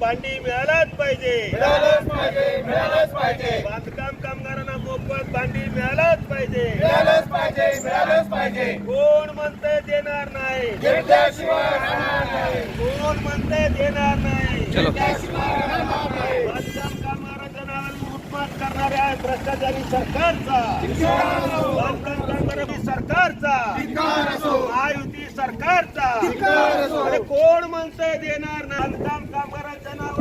भांडी मिळालंच पाहिजे. मिळालंच पाहिजे बांधकाम कामगारांना मोफत भांडी मिळालंच पाहिजे. मिळालंच पाहिजे कोण म्हणतंय देणार नाही. कोण म्हणतंय देणार नाही. बांधकाम कामगारांच्या नावाने उत्पाद करणाऱ्या भ्रष्टाचारी सरकारचा. बांधकाम कामगारांनी सरकारचा. महायुती सरकारचा. कोण म्हणतंय देणार नाही? बांधकाम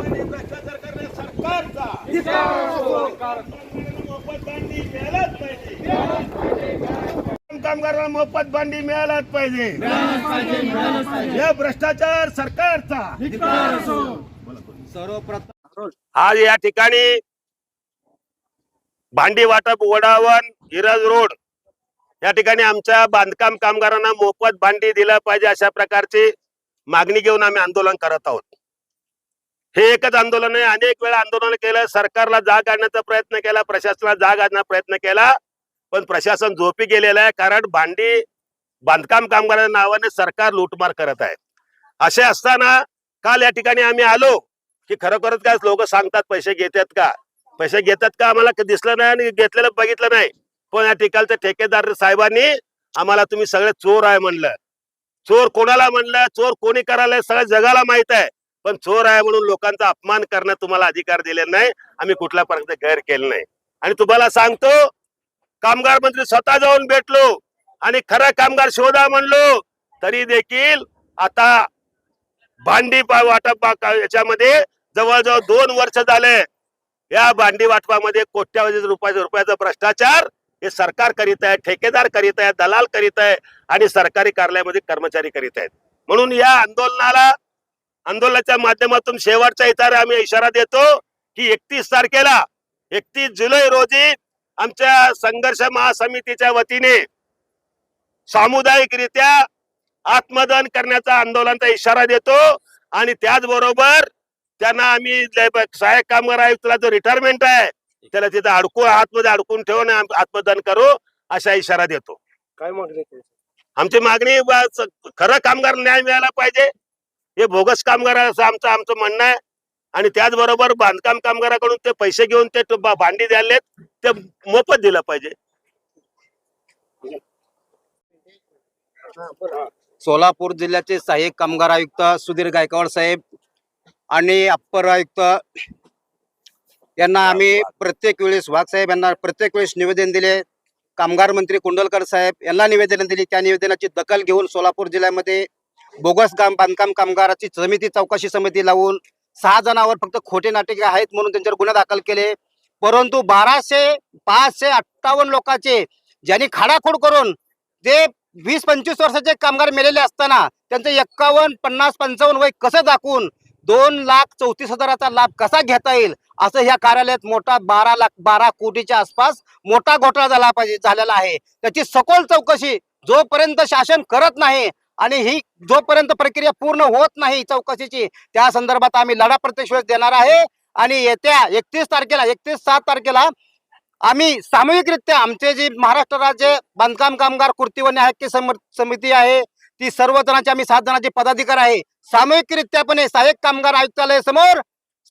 भ्रष्टाचार करणाऱ्या सरकारचा कामगारांना मोफत भांडी मिळायलाच पाहिजे. कामगारांना मोफत भांडी मिळायलाच पाहिजे मिळालंच पाहिजे. हे भ्रष्टाचार सरकारचा. सर्वप्रथम आज या ठिकाणी भांडी वाटप वडावन हिरज रोड या ठिकाणी आमच्या बांधकाम कामगारांना मोफत भांडी दिलं पाहिजे अशा प्रकारची मागणी घेऊन आम्ही आंदोलन करत आहोत. हे एकच आंदोलन आहे. अनेक वेळा आंदोलन केलं सरकारला जाग आणण्याचा प्रयत्न केला प्रशासनाला जाग आणण्याचा प्रयत्न केला पण प्रशासन झोपी गेलेलं आहे कारण भांडी बांधकाम कामगारांच्या नावाने सरकार लूटमार करत आहे. असे असताना काल या ठिकाणी आम्ही आलो की खरोखरच काय लोक सांगतात पैसे घेतात का? पैसे घेतात का? आम्हाला दिसलं नाही आणि घेतलेलं बघितलं नाही. पण या ठिकाणच्या ठेकेदार साहेबांनी आम्हाला तुम्ही सगळे चोर आहे म्हणलं. चोर कोणाला म्हणलं? चोर कोणी करायला? सगळ्या जगाला माहीत आहे. पण चोर आहे म्हणून लोकांचा अपमान करणं तुम्हाला अधिकार दिलेला नाही. आम्ही कुठल्या प्रकारचे गैर केले नाही. आणि तुम्हाला सांगतो कामगार मंत्री स्वतः जाऊन भेटलो आणि खरा कामगार शोधा म्हणलो तरी देखील आता भांडी वाटप याच्यामध्ये जवळजवळ दोन वर्ष झाले. या भांडी वाटपामध्ये कोट्यावधी रुपयाचा रुपयाचा भ्रष्टाचार हे सरकार करीत आहे ठेकेदार करीत आहे दलाल करीत आहे आणि सरकारी कार्यालयामध्ये कर्मचारी करीत आहेत. म्हणून या आंदोलनाला आंदोलनाच्या माध्यमातून शेवटचा इशारा आम्ही इशारा देतो की एकतीस तारखेला एकतीस जुलै रोजी आमच्या संघर्ष महासमितीच्या वतीने सामुदायिकरित्या आत्मदहन करण्याचा आंदोलनाचा इशारा देतो आणि त्याचबरोबर त्यांना आम्ही सहाय्यक कामगार आयुक्तला जो रिटायरमेंट आहे त्याला तिथं अडकू आतमध्ये अडकून ठेवून आत्मदहन करू असा इशारा देतो काय मागणी? आमची मागणी खरं कामगार न्याय मिळाला पाहिजे हे बोगस कामगार असं आमचं आमचं म्हणणं आहे. आणि त्याचबरोबर बांधकाम कामगाराकडून ते पैसे घेऊन ते भांडी द्यायलेत. ते मोफत दिलं पाहिजे. सोलापूर जिल्ह्याचे सहाय्यक कामगार आयुक्त सुधीर गायकवाड साहेब आणि अप्पर आयुक्त यांना आम्ही प्रत्येक वेळेस वाघ साहेब यांना प्रत्येक वेळेस निवेदन दिले. कामगार मंत्री कुंडलकर साहेब यांना निवेदन दिली. त्या निवेदनाची दखल घेऊन सोलापूर जिल्ह्यामध्ये बोगस काम बांधकाम कामगाराची समिती चौकशी समिती लावून सहा जणांवर फक्त खोटे नाटके आहेत म्हणून त्यांच्यावर गुन्हा दाखल केले. परंतु बाराशे पाचशे अठ्ठावन्न लोकांचे ज्यांनी खाडाखोड करून ते वीस पंचवीस वर्षाचे कामगार मेलेले असताना त्यांचं एक्कावन्न पन्नास पंचावन्न वय कसं दाखवून दोन लाख चौतीस हजाराचा लाभ कसा घेता येईल? असं ह्या कार्यालयात मोठा बारा लाख बारा कोटीच्या आसपास मोठा घोटाळा झाला पाहिजे झालेला आहे. त्याची सखोल चौकशी जोपर्यंत शासन करत नाही आणि ही जोपर्यंत प्रक्रिया पूर्ण होत नाही चौकशीची त्या संदर्भात आम्ही लढा प्रत्यक्ष देणार आहे. आणि येत्या एकतीस तारखेला एकतीस सात तारखेला आम्ही सामूहिकरित्या आमचे जे महाराष्ट्र राज्य बांधकाम कामगार कृती व न्याय हक्क सम- समिती आहे ती सर्व जणांचे आम्ही सात जणांचे पदाधिकार आहे. सामूहिकरित्यापणे सहाय्यक कामगार आयुक्तालय समोर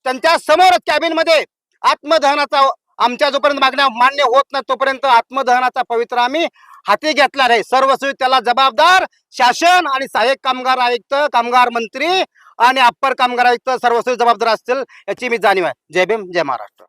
त्यांच्यासमोर कॅबिनमध्ये आत्मदहनाचा आमच्या जोपर्यंत मागण्या मान्य होत नाही तोपर्यंत आत्मदहनाचा पवित्र आम्ही हाती घेतला रे. सर्वस्वी त्याला जबाबदार शासन आणि सहाय्यक कामगार आयुक्त कामगार मंत्री आणि अप्पर कामगार आयुक्त सर्वस्वी जबाबदार असतील याची मी जाणीव आहे. जय भीम जय महाराष्ट्र.